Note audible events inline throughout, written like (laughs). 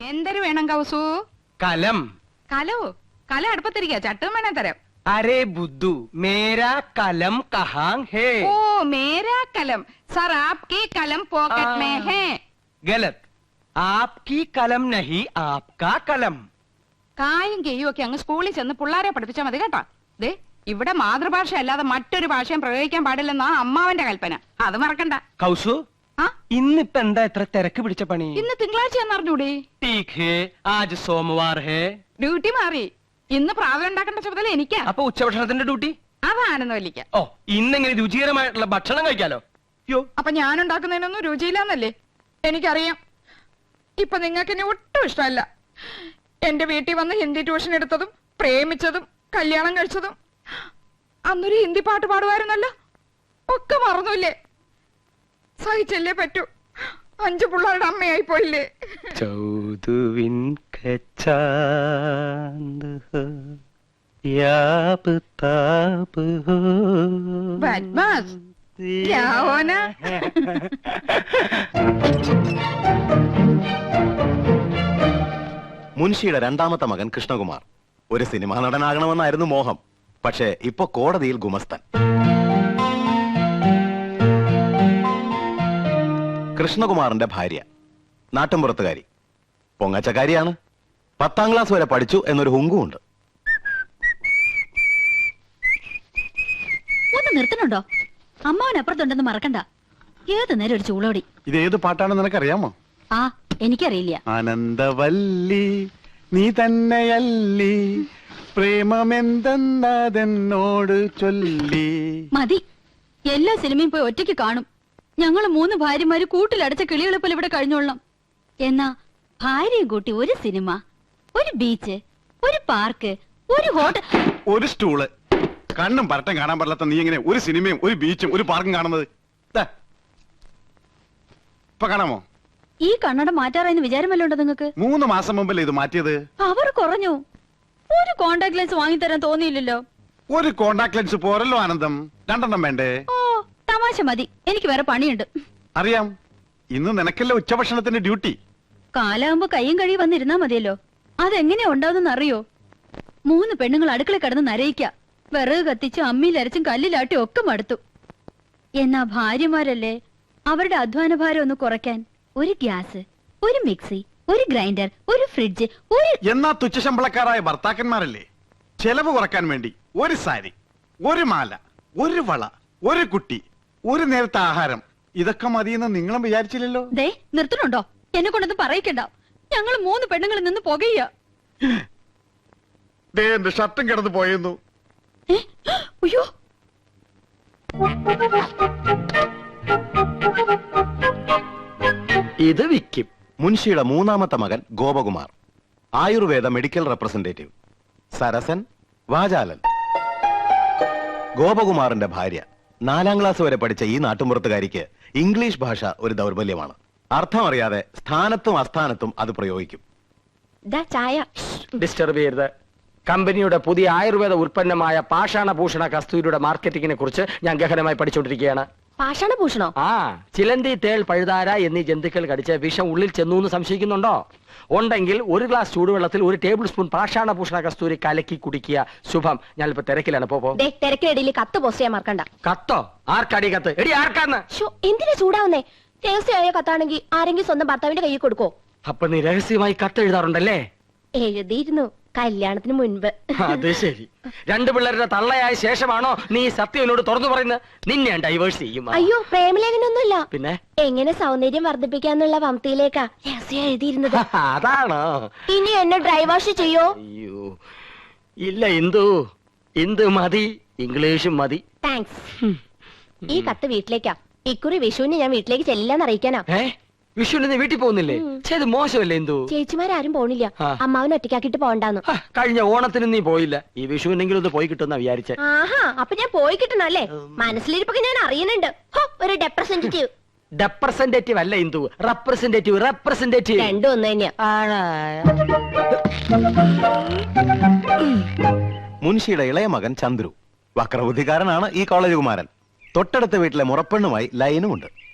എന്തൊരു വേണം കൗസു? കലം. കലോ? കല അടുപ്പത്തിരിക്ക. ചട്ടും വേണേ തരാം. അരേ ബുദ്ധു മേരാ കലം കഹാങ് ഹേ. ഓ മേരാ കലം. സർ ആപ്കി കലം പോക്കറ്റ് മേ ഹേ. ഗലത്. ആപ്കി കലം നഹി ആപ്കാ കലം. കായും കെയ്യും ഒക്കെ അങ്ങ് സ്കൂളിൽ ചെന്ന് പിള്ളേരെ പഠിപ്പിച്ചാൽ മതി കേട്ടോ. ദേ ഇവിടെ മാതൃഭാഷ അല്ലാതെ മറ്റൊരു ഭാഷയും പ്രയോഗിക്കാൻ പാടില്ലെന്നാ അമ്മാവന്റെ കൽപ്പന. അത് മറക്കണ്ട. കൗസു ഇന്നിപ്പോ എന്താ ഇത്ര തിരക്ക് പിടിച്ച പണി? ഇന്ന് തിങ്കളാഴ്ച ടീക്ക് ആജ് സോമവാർ ഹേ. ഡ്യൂട്ടി മാറി. ഇന്ന് പ്രാതൽ ഉണ്ടാക്കേണ്ട ചുമതല എനിക്കാ. അപ്പൊ ഉച്ചഭക്ഷണത്തിന്റെ ഡ്യൂട്ടി? അതാണെന്ന് വലിക്ക. ഓ ഇന്നെങ്ങനെ രുചികരമായിട്ടുള്ള ഭക്ഷണം കഴിക്കാലോ? യോ അപ്പൊ ഞാൻ ഉണ്ടാക്കുന്നതിനൊന്നും രുചിയില്ലെന്നല്ലേ? എനിക്കറിയാം. ഇപ്പൊ നിങ്ങൾക്ക് എന്നെ ഒട്ടും ഇഷ്ടമല്ല. എന്റെ വീട്ടിൽ വന്ന് ഹിന്ദി ട്യൂഷൻ എടുത്തതും പ്രേമിച്ചതും കല്യാണം കഴിച്ചതും. അന്നൊരു ഹിന്ദി പാട്ട് പാടുമായിരുന്നല്ലോ ഒക്കെ മറന്നുല്ലേ? സഹിച്ചല്ലേ പറ്റൂ അഞ്ചു പിള്ളേരുടെ അമ്മയായി പോയില്ലേ ചൗതുവിൻ കച്ചാന്ത് ഹോ, യാബ് താബ് ഹോ. ബദ്മാസ്. രാവോന. മുൻഷിയുടെ രണ്ടാമത്തെ മകൻ കൃഷ്ണകുമാർ ഒരു സിനിമാ നടനാകണമെന്നായിരുന്നു മോഹം പക്ഷേ ഇപ്പൊ കോടതിയിൽ ഗുമസ്തൻ കൃഷ്ണകുമാറിന്റെ ഭാര്യ. നാട്ടിൻപുറത്തുകാരി. പൊങ്ങച്ചക്കാരിയാണ്. പത്താം ക്ലാസ് വരെ പഠിച്ചു എന്നൊരു ഹുങ്കുണ്ട് ഒന്ന് നിർത്തണുണ്ടോ? അമ്മാവൻ അപ്പുറത്തുണ്ടെന്ന് മറക്കണ്ട. ഏത് നേരം ഒരു ചൂളോടി. ഇത് ഏത് പാട്ടാണെന്ന് നിനക്കറിയാമോ? ആ എനിക്കറിയില്ല. ആനന്ദവല്ലി നീ തന്നെയല്ലി. പ്രേമമെന്തെന്നതെന്നോട് ചൊല്ലി. മതി. എല്ലാ സിനിമയും പോയി ഒറ്റയ്ക്ക് കാണും. ഞങ്ങൾ മൂന്ന് ഭാര്യമാര് കൂട്ടിലടച്ച കിളികളെ പോലെ ഇവിടെ കഴിഞ്ഞോളണം. എന്നാ ഭാര്യയും കൂട്ടി ഒരു സിനിമ ഒരു ബീച്ച് ഒരു പാർക്ക് ഒരു ഹോട്ടൽ ഒരു സ്റ്റൂൾ. കണ്ണും പരട്ടം കാണാൻ പറ്റാത്ത നീ എങ്ങനെ ഒരു സിനിമയും ഒരു ബീച്ചും ഒരു പാർക്കും കാണുന്നത്? ദാ. ഇപ്പൊ കാണാമോ? ഈ കണ്ണട മാറ്റാറായെന്ന് വിചാരമല്ലോ ഉണ്ടോ നിങ്ങക്ക് മൂന്ന് മാസം മുമ്പല്ലേ ഇത് മാറ്റിയത്? അവർ കുറഞ്ഞു. ഒരു കോണ്ടാക്ട് ലെൻസ് വാങ്ങി തരാൻ തോന്നിയില്ലല്ലോ. ഒരു കോണ്ടാക്ട് ലെൻസ് പോരല്ലോ ആനന്ദം. രണ്ടെണ്ണം വേണ്ടേ? തമാശ മതി. എനിക്ക് വേറെ പണിയുണ്ട്. അറിയാം. ഇന്ന് നിനക്കല്ലേ ഉച്ചഭക്ഷണത്തിന്റെ ഡ്യൂട്ടി? കാലാകുമ്പോ കയ്യും കഴി വന്നിരുന്നാ മതിയല്ലോ. അതെങ്ങനെയാ ഉണ്ടാവുന്ന അറിയോ മൂന്ന് പെണ്ണുങ്ങൾ അടുക്കള കിടന്ന് നരയിക്ക. വിറക് കത്തിച്ചും അമ്മിയിലരച്ചും കല്ലിലാട്ടി ഒക്കെ മടുത്തു. എന്നാ ഭാര്യമാരല്ലേ? അവരുടെ അധ്വാന ഭാരം ഒന്ന് കുറയ്ക്കാൻ. ഒരു ഗ്യാസ് ഒരു മിക്സി ഒരു ഗ്രൈൻഡർ ഒരു ഫ്രിഡ്ജ് ഒരു എന്നാ തുച്ഛശമ്പളക്കാരായ ഭർത്താക്കന്മാരല്ലേ? ചെലവ് കുറയ്ക്കാൻ വേണ്ടി ഒരു സാരി ഒരു മാല ഒരു വള ഒരു കുട്ടി ഒരു നേരത്തെ ആഹാരം. ഇതൊക്കെ മതിയെന്ന് നിങ്ങളും വിചാരിച്ചില്ലല്ലോ? ദേ നിർത്തണുണ്ടോ എന്നെ കൊണ്ടൊന്നും പറയിക്കണ്ട. ഞങ്ങൾ മൂന്ന് പെണ്ണുങ്ങളിൽ നിന്ന് പുകയ്യ ദേ എന്റെ ഷർട്ടും കിടന്ന് പോയെന്നു. അയ്യോ. ഇത് വിക്കിം. മുൻഷിയുടെ മൂന്നാമത്തെ മകൻ ഗോപകുമാർ. Ayurveda medical representative. സരസൻ വാചാലൻ. ഗോപകുമാറിന്റെ ഭാര്യ. നാലാം ക്ലാസ് വരെ പഠിച്ച ഈ നാട്ടുമ്പുറത്തുകാരിക്ക് ഇംഗ്ലീഷ് ഭാഷ ഒരു ദൗർബല്യമാണ്. അർത്ഥം അറിയാതെ സ്ഥാനത്തും അസ്ഥാനത്തും അത് പ്രയോഗിക്കും. ചായ. ഡിസ്റ്റർബ് ചെയ്യരുത്. കമ്പനിയുടെ പുതിയ ആയുർവേദ ഉൽപ്പന്നമായ പാഷാണഭൂഷണ കസ്തൂരിയുടെ മാർക്കറ്റിങ്ങിനെ കുറിച്ച് ഞാൻ ഗഹനമായി പഠിച്ചുകൊണ്ടിരിക്കുകയാണ് പാഷാണഭൂഷണോ ആ ചിലന്തി തേൾ പഴുതാര എന്നീ ജന്തുക്കൾ കടിച്ച് വിഷം ഉള്ളിൽ ചെന്നു എന്ന് സംശയിക്കുന്നുണ്ടോ? ഉണ്ടെങ്കിൽ ഒരു ഗ്ലാസ് ചൂടുവെള്ളത്തിൽ ഒരു ടേബിൾ സ്പൂൺ പാഷാണഭൂഷണ കസ്തൂരി കലക്കി കുടിക്കുക. ശുഭം. ഞാനിപ്പോ തിരക്കിലാണ്. പോ ദേ തിരക്കിനിടയിൽ കത്ത് പോസ്റ്റ് ചെയ്യാൻ മറക്കണ്ട. കത്തോ? ആർക്കടി കത്ത്? എടി ആർക്കാന്ന്? എന്തിനെ എന്തിനാ ചൂടാവുന്നേ? രഹസ്യമായ കത്താണെങ്കിൽ ആരെങ്കിലും സ്വന്തം ഭർത്താവിന്റെ കയ്യിൽ കൊടുക്കോ. അപ്പൊ നീ രഹസ്യമായി കത്ത് എഴുതാറുണ്ടല്ലേ എഴുതിയിരുന്നു. കല്യാണത്തിന് മുൻപ്. അത് ശരി. രണ്ടു പിള്ളേരുടെ തള്ളയായ ശേഷമാണോ നീ സത്യം എന്നോട് തുറന്നു പറയുന്നത്? നിന്നെ ഡൈവേഴ്സ് ചെയ്യും. അയ്യോ പ്രേമലേഖനൊന്നുമില്ല. പിന്നെ? എങ്ങനെ സൗന്ദര്യം വർദ്ധിപ്പിക്കാന്നുള്ള വംതിയിലേക്കാ രഹസ്യം എഴുതിയിരുന്നത്. (laughs) അതാണോ? ഇനി എന്നെ ഡ്രൈവാഷ് ചെയ്യോ? അയ്യോ. ഇല്ല ഇന്ദു. ഇന്ദു മതി. ഇംഗ്ലീഷും മതി. താങ്ക്സ് ഈ കത്ത് വീട്ടിലേക്കാ. ഇക്കുറി വിഷുവിന് ഞാൻ വീട്ടിലേക്ക് ചെല്ലാന്ന് അറിയിക്കാനാ. വിഷുവിന് വീട്ടിൽ പോകുന്നില്ലേ? ചെയ്ത് മോശമല്ലേ എന്തോ? ചേച്ചിമാരും പോണില്ല. അമ്മാവിനെ ഒറ്റയ്ക്കാക്കിട്ട് പോണ്ടാന്ന്. കഴിഞ്ഞ ഓണത്തിന് നീ പോയില്ല. ഈ വിഷുവിനെങ്കിലും ഒന്ന് പോയി കിട്ടുന്ന വിചാരിച്ചെ. ആഹാ അപ്പൊ ഞാൻ പോയി കിട്ടണല്ലേ മനസ്സിലിരിപ്പൊക്കെ ഞാൻ അറിയുന്നുണ്ട്. ഹോ, ഒരു ഡെപ്രസെന്റേറ്റീവ് റെപ്രസെന്റേറ്റീവ് അല്ല ഇന്ദു റെപ്രസെന്റേറ്റീവ് റെപ്രസെന്റേറ്റീവ് രണ്ടും ഒന്ന് തന്നെയാ. മുൻഷിയുടെ ഇളയ മകൻ ചന്ദ്രു. വക്രബുദ്ധിക്കാരനാണ് ഈ കോളേജ് കുമാരൻ. തൊട്ടടുത്ത വീട്ടിലെ മുറപ്പെണ്ണുമായി ലൈനുമുണ്ട്.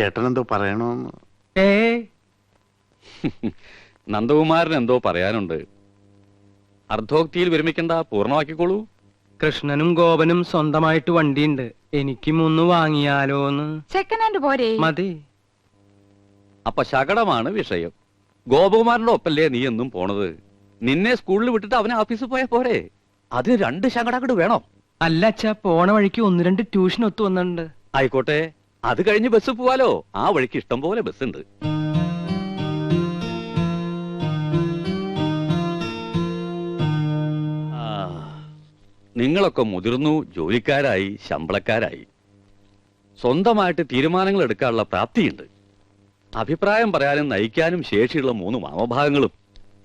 ചേട്ടൻ എന്തോ പറയണോന്ന്. ഏ? (laughs) നന്ദകുമാരൻ എന്തോ പറയാനുണ്ട്. അർദ്ധോക്തിയിൽ വിരമിക്കണ്ട പൂർണമാക്കിക്കോളൂ. കൃഷ്ണനും ഗോപനും സ്വന്തമായിട്ട് വണ്ടിയുണ്ട്. എനിക്കും ഒന്ന് വാങ്ങിയാലോന്ന്. സെക്കൻഡ് ഹാൻഡ് പോരെ? മതി. അപ്പൊ ശകടമാണ് വിഷയം. ഗോപകുമാരന്റെ ഒപ്പല്ലേ നീ എന്നും പോണത്? നിന്നെ സ്കൂളിൽ വിട്ടിട്ട് അവനെ ഓഫീസിൽ പോയ പോരെ? അതിന് രണ്ട് ശകടങ്ങട് വേണോ. അല്ല അച്ഛാ പോണ വഴിക്ക് ഒന്ന് രണ്ട് ട്യൂഷൻ ഒത്തു വന്നിട്ടുണ്ട്. ആയിക്കോട്ടെ. അത് കഴിഞ്ഞ് ബസ് പോവാലോ. ആ വഴിക്ക് ഇഷ്ടം പോലെ ബസ് ഉണ്ട്. നിങ്ങളൊക്കെ മുതിർന്നു ജോലിക്കാരായി ശമ്പളക്കാരായി. സ്വന്തമായിട്ട് തീരുമാനങ്ങൾ എടുക്കാനുള്ള പ്രാപ്തിയുണ്ട്. അഭിപ്രായം പറയാനും നയിക്കാനും ശേഷിയുള്ള മൂന്ന് മാമഭാഗങ്ങളും.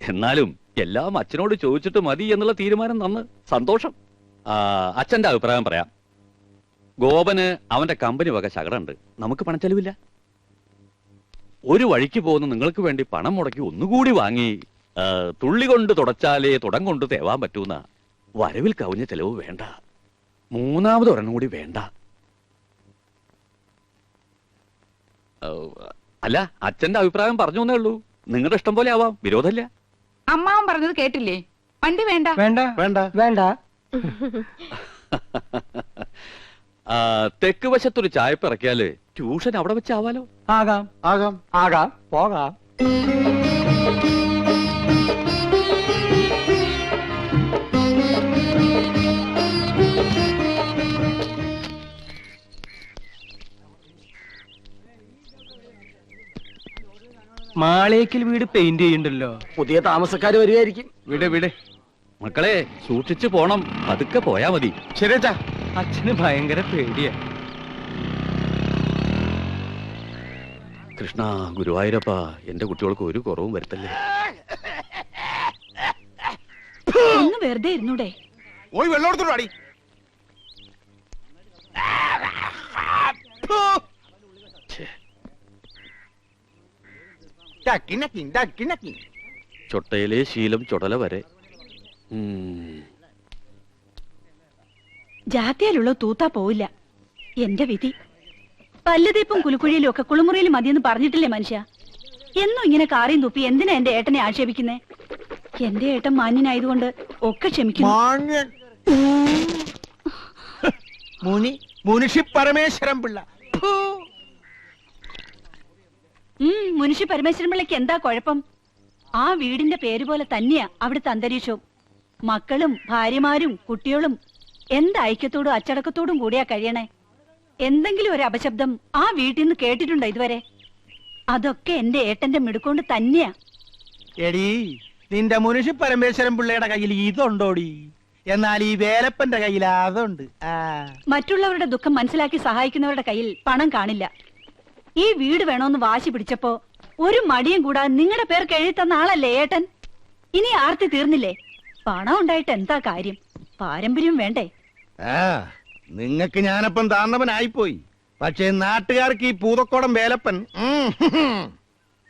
എന്നാലും എല്ലാം അച്ഛനോട് ചോദിച്ചിട്ട് മതി എന്നുള്ള തീരുമാനം നന്ന് സന്തോഷം. അച്ഛന്റെ അഭിപ്രായം പറയാം. ഗോപന് അവന്റെ കമ്പനി വക ശകടുണ്ട് നമുക്ക് പണം ചെലവില്ല ഒരു വഴിക്ക് പോകുന്ന നിങ്ങൾക്ക് വേണ്ടി പണം മുടക്കി ഒന്നുകൂടി വാങ്ങി തുള്ളി കൊണ്ട് തുടച്ചാലേ തുടം കൊണ്ട് തേവാൻ പറ്റൂന്ന. വരവിൽ കവിഞ്ഞ ചെലവ് വേണ്ട. മൂന്നാമത് ഒരെണ്ണം കൂടി വേണ്ട. അല്ല അച്ഛന്റെ അഭിപ്രായം പറഞ്ഞു എന്നേ ഉള്ളൂ. നിങ്ങളുടെ ഇഷ്ടം പോലെ ആവാം വിരോധമില്ല. അമ്മാവൻ പറഞ്ഞത് കേട്ടില്ലേ? വണ്ടി വേണ്ട. വേണ്ട. വേണ്ട. വേണ്ട. (laughs) തെക്ക് വശത്തൊരു ചായപ്പ് ഇറക്കിയാൽ ട്യൂഷൻ അവിടെ വെച്ചാവാലോ? ആകാം. ആകാം. ആകാം. പോകാം. മാളേക്കിൽ വീട് പെയിന്റ് ചെയ്യണ്ടല്ലോ. പുതിയ താമസക്കാർ വരികയായിരിക്കും വിട് വിട്. മക്കളെ സൂക്ഷിച്ചു പോണം. പതുക്കെ പോയാ മതി. ശരിയച്ചാ അച്ഛന് ഭയങ്കര പേടിയാ. കൃഷ്ണ ഗുരുവായൂരപ്പ എന്റെ കുട്ടികൾക്ക് ഒരു കുറവും വരുത്തല്ലേ? ഒന്ന് വെറുതെ ഇരുന്നൂടെ. പോയി വെള്ളം ചൊട്ടയിലെ ശീലം ചൊടല വരെ. ഉം. ജാത്തിയാലുള്ള തൂത്താ പോവില്ല. എന്റെ വിധി. പല്ലുതീപ്പും കുലുക്കുഴിയിലും ഒക്കെ കുളിമുറിയിൽ മതിയെന്ന് പറഞ്ഞിട്ടില്ലേ മനുഷ്യ? എന്നും ഇങ്ങനെ കാറിയും തുപ്പി എന്തിനാ എന്റെ ഏട്ടനെ ആക്ഷേപിക്കുന്നേ? എന്റെ ഏട്ടൻ മാന്യനായതുകൊണ്ട് ഒക്കെ ക്ഷമിക്കുന്നു. മുനി മുനിഷി പരമേശ്വരൻ പിള്ള. ഉം മുനുഷ്യ പരമേശ്വരൻ പിള്ളയ്ക്ക് എന്താ കുഴപ്പം? ആ വീടിന്റെ പേര് പോലെ തന്നെയാ അവിടുത്തെ അന്തരീക്ഷവും. മക്കളും ഭാര്യമാരും കുട്ടികളും എന്ത് ഐക്യത്തോടും അച്ചടക്കത്തോടും കൂടിയാ കഴിയണേ? എന്തെങ്കിലും ഒരു അപശബ്ദം ആ വീട്ടിൽ നിന്ന് കേട്ടിട്ടുണ്ടോ ഇതുവരെ? അതൊക്കെ എന്റെ ഏട്ടന്റെ മിടുക്കൊണ്ട് തന്നെയാ. എടീ നിന്റെ മുനിഷി പരമേശ്വരൻ പിള്ളയുടെ കയ്യിൽ ഇതുണ്ടോടി? എന്നാൽ ഈ വേലപ്പന്റെ കയ്യിൽ അതുണ്ട്. ആ. മറ്റുള്ളവരുടെ ദുഃഖം മനസ്സിലാക്കി സഹായിക്കുന്നവരുടെ കയ്യിൽ പണം കാണില്ല. ഈ വീട് വേണോന്ന് വാശി പിടിച്ചപ്പോ ഒരു മടിയും കൂടാതെ നിങ്ങളുടെ പേർക്ക് എഴുതി തന്ന ആളല്ലേ ഏട്ടൻ? ഇനി ആർത്തി തീർന്നില്ലേ? പണം ഉണ്ടായിട്ട് എന്താ കാര്യം? പാരമ്പര്യം വേണ്ടേ? ആ നിങ്ങക്ക് ഞാനപ്പം താന്നവനായിപ്പോയി. പക്ഷേ നാട്ടുകാർക്ക് ഈ പൂതക്കോടം വേലപ്പൻ ഉം, ഹും.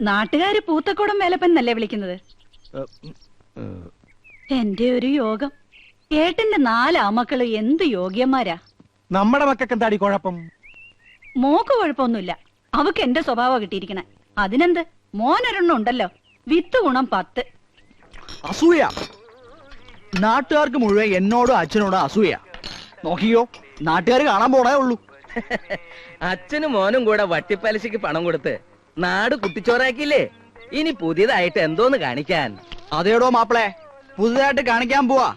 നാട്ടുകാര് പൂത്തക്കോടം വേലപ്പൻ എന്നല്ലേ വിളിക്കുന്നത് എന്റെ ഒരു യോഗം. ഏട്ടന്റെ നാല് ആമക്കൾ എന്ത് യോഗ്യന്മാരാ? നമ്മുടെ മക്കൾക്ക് എന്താടി കുഴപ്പം? മോക്ക് കുഴപ്പമൊന്നുമില്ല. അവക്ക് എന്റെ സ്വഭാവം കിട്ടിയിരിക്കണേ. അതിനെന്ത്? മോനൊരെണ്ണം ഉണ്ടല്ലോ. വിത്ത് ഗുണം പത്ത്. അസൂയ. നാട്ടുകാർക്ക് മുഴുവൻ എന്നോടും അച്ഛനോടും അസൂയ. നോക്കിയോ നാട്ടുകാർ കാണാൻ പോണേ ഉള്ളൂ. അച്ഛനും മോനും കൂടെ വട്ടിപ്പലിശക്ക് പണം കൊടുത്ത് നാട് കുട്ടിച്ചോറാക്കിയില്ലേ ഇനി പുതിയതായിട്ട് എന്തോന്ന് കാണിക്കാൻ? അതേടോ മാപ്പിളെ പുതുതായിട്ട് കാണിക്കാൻ പോവാ.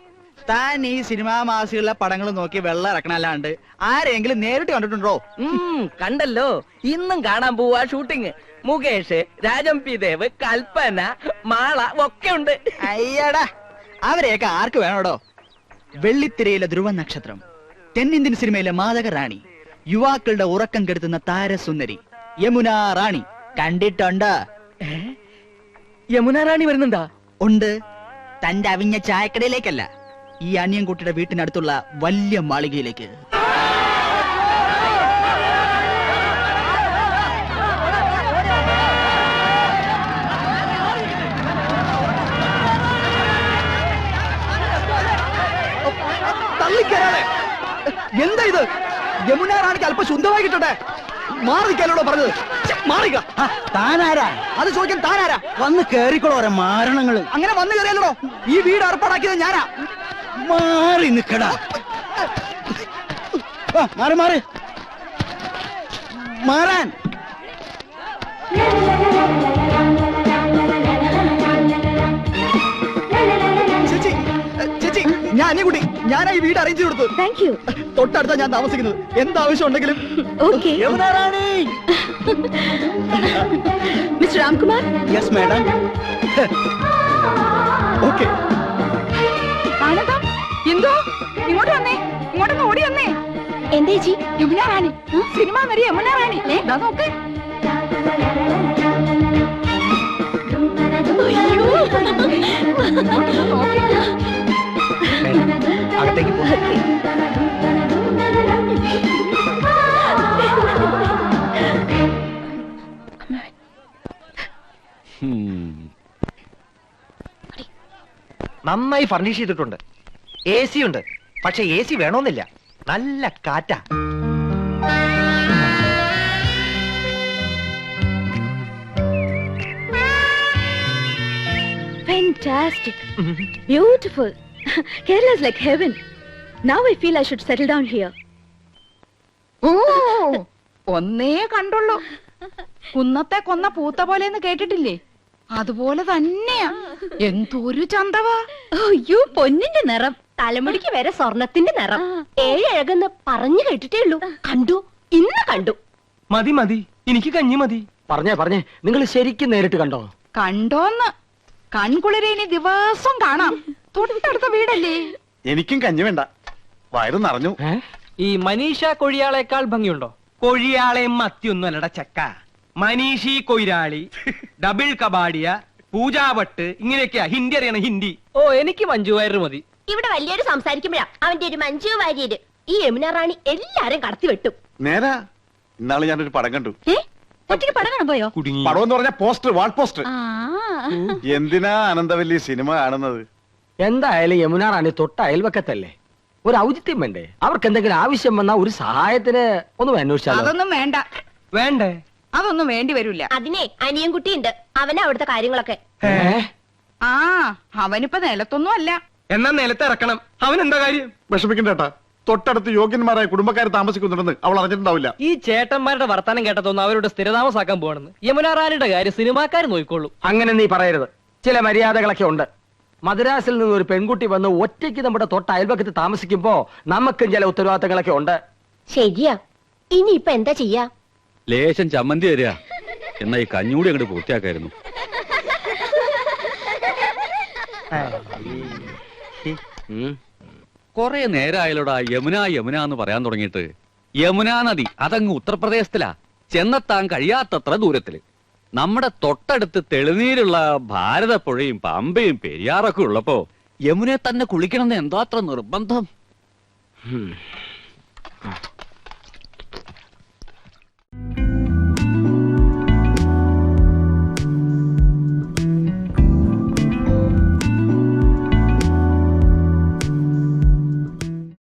താൻ ഈ സിനിമാ മാസികളിലെ പടങ്ങൾ നോക്കി വെള്ളം ഇറക്കണല്ലാണ്ട് ആരെങ്കിലും നേരിട്ട് കണ്ടിട്ടുണ്ടോ? ഉം, കണ്ടല്ലോ. ഇന്നും കാണാൻ പോവാ ഷൂട്ടിങ്. മുകേഷ് രാജം പി ദേവ് കൽപ്പന മാള ഒക്കെ ഉണ്ട്. അയ്യടാ അവരെയൊക്കെ ആർക്ക് വേണോടോ? വെള്ളിത്തിരയിലെ ധ്രുവ നക്ഷത്രം തെന്നിന്ത്യൻ സിനിമയിലെ മാതക റാണി യുവാക്കളുടെ ഉറക്കം കെടുത്തുന്ന താരസുന്ദരി യമുന റാണി. കണ്ടിട്ടുണ്ട്. യമുന റാണി വരുന്നുണ്ടാ? ഉണ്ട്. തന്റെ അവിഞ്ഞ ചായക്കടയിലേക്കല്ല ഈ അനിയൻകുട്ടിയുടെ വീട്ടിനടുത്തുള്ള വലിയ മാളികയിലേക്ക്. എന്താ ഇത്? യമുന റാണിക്ക് അല്പം ശുദ്ധമായി കിട്ടട്ടെ? മാറിക്കാനോടോ പറഞ്ഞത്? മാറിക്ക താനാരാ? അത് ചോദിക്കാൻ താനാരാ? വന്ന് കേറിക്കോളോ മാരണങ്ങൾ. അങ്ങനെ വന്ന് കയറിയല്ലോ ഈ വീട് ഏർപ്പാടാക്കിയത് ഞാനാ. മാറി നിക്കടാ മാറി മാറി. മാറാൻ. ചേച്ചി ചേച്ചി ഞാൻ അനിയകുട്ടി ഞാനാ ഈ വീട് അറേഞ്ച് കൊടുത്തു താങ്ക് യു തൊട്ടടുത്താ ഞാൻ താമസിക്കുന്നത്. എന്താവശ്യം ഉണ്ടെങ്കിലും okay Yamuna Rani mister Ramkumar yes madam okay ആനന്ദം എന്തോ? ഇങ്ങോട്ട് വന്നേ ഇങ്ങോട്ടൊന്ന് ഓടി വന്നേ. എന്തേ ജി യമുന റാണി സിനിമ നടി യമുന റാണി ദാ നോക്ക്. നോക്ക്. അകത്തേക്ക്. നന്നായി ഫർണിഷ് ചെയ്തിട്ടുണ്ട്. എ സി ഉണ്ട്. പക്ഷെ എ സി വേണമെന്നില്ല നല്ല കാറ്റാ. Fantastic Beautiful. (laughs) Kerala is like heaven. Now I feel I should settle down here. ഓ ഒന്നേ കണ്ടുള്ളൂ. കുന്നത്തെ കൊന്ന പൂത്ത പോലെന്ന് കേട്ടിട്ടില്ലേ? അതുപോലെ തന്നെയാ. എന്തൊരു ചന്തവാ. അയ്യോ പൊന്നിന്റെ നിറം. തലമുടിക്ക് വരെ സ്വർണത്തിന്റെ നിറം. ഏഴഴകെന്ന് പറഞ്ഞു കേട്ടിട്ടേ ഉള്ളൂ. കണ്ടു ഇന്ന് കണ്ടു. മതി മതി. എനിക്ക് കഞ്ഞി മതി. പറഞ്ഞേ പറഞ്ഞേ. നിങ്ങൾ ശരിക്കും നേരിട്ട് കണ്ടോ? കണ്ടോന്ന്. കൺകുളിരെ ഇനി ദിവസം കാണാം. തൊട്ടടുത്ത വീടല്ലേ? എനിക്കും കഞ്ഞി വേണ്ട. വയറ് നിറഞ്ഞു. ഈ മനീഷ കൊഴിയാളേക്കാൾ ഭംഗിയുണ്ടോ? കൊഴിയാളെയും മത്തിയൊന്നും അല്ലട ചക്ക. മനീഷി കൊയിരാളി (laughs) ഡബിൾ കബാഡിയ പൂജാവട്ട് ഇങ്ങനെയൊക്കെയാ. ഹിന്ദി അറിയണം ഹിന്ദി. ഓ എനിക്ക് മഞ്ജു വയറ് മതി. ഇവിടെ വലിയൊരു സംസാരിക്കുമ്പോഴാ അവന്റെ ഒരു മഞ്ജു വാര്യര്. ഈ യമുന റാണി എല്ലാരും കടത്തി വെട്ടും. നേരാ. ഇന്നാൾ ഞാനൊരു പടം കണ്ടു. ഒറ്റയ്ക്ക് പടം കാണാൻ പോയോ? പടം എന്ന് പറഞ്ഞ പോസ്റ്റർ വാൾ പോസ്റ്റർ. ആ. എന്തിനാ ആനന്ദവല്ലി സിനിമ കാണുന്നത്? എന്തായാലും യമുന റാണി തൊട്ട അയൽവക്കത്തല്ലേ? ഒരു ഔചിത്യം വേണ്ടേ? അവർക്ക് എന്തെങ്കിലും ആവശ്യം വന്നാ ഒരു സഹായത്തിന് ഒന്ന് അന്വേഷിച്ചാലോ? അതൊന്നും വേണ്ട. വേണ്ടേ? അതൊന്നും വേണ്ടി വരില്ല അതിനെ അനിയൻകുട്ടിയുണ്ട് അവനാ അവിടുത്തെ കാര്യങ്ങളൊക്കെ. ഏ? ആ അവനിപ്പോ നിലത്തൊന്നും അല്ല. എന്നാ നിലത്ത് ഇറക്കണം. അവൻ എന്താ കാര്യം? വിഷമിക്കണ്ടേട്ടാ തൊട്ടടുത്ത് യോഗ്യന്മാരായ കുടുംബക്കാരെ താമസിക്കുന്നുണ്ടെന്ന് അവൾ അറിഞ്ഞിട്ടുണ്ടാവില്ല. ഈ ചേട്ടന്മാരുടെ വർത്താനം കേട്ടതൊന്നും അവരുടെ സ്ഥിരതാമസാക്കാൻ പോകണമെന്ന് യമുന റാണിയുടെ കാര്യം സിനിമാക്കാർ നോക്കിക്കോളൂ അങ്ങനെ നീ പറയരുത്. ചില മര്യാദകളൊക്കെ ഉണ്ട്. മദ്രാസിൽ നിന്ന് ഒരു പെൺകുട്ടി വന്ന് ഒറ്റയ്ക്ക് നമ്മുടെ തൊട്ട അയൽവക്കത്ത് താമസിക്കുമ്പോ നമുക്കും ചില ഉത്തരവാദിത്തങ്ങളൊക്കെ ഉണ്ട്. ശരിയാ. ഇനി ഇപ്പൊ എന്താ ചെയ്യാ? ലേശം ചമ്മന്തി തരിക. എന്നാ ഈ കഞ്ഞൂടി അങ്ങോട്ട് പൂർത്തിയാക്കായിരുന്നു. കൊറേ നേരായാലോടാ യമുന യമുന എന്ന് പറയാൻ തുടങ്ങിയിട്ട്. യമുനാ നദി അതങ്ങ് ഉത്തർപ്രദേശത്തിലാ. ചെന്നെത്താൻ കഴിയാത്തത്ര ദൂരത്തിൽ. നമ്മുടെ തൊട്ടടുത്ത് തെളിനീരുള്ള ഭാരതപ്പുഴയും പമ്പയും പെരിയാറൊക്കെ ഉള്ളപ്പോ യമുനെ തന്നെ കുളിക്കണമെന്ന് എന്താ നിർബന്ധം.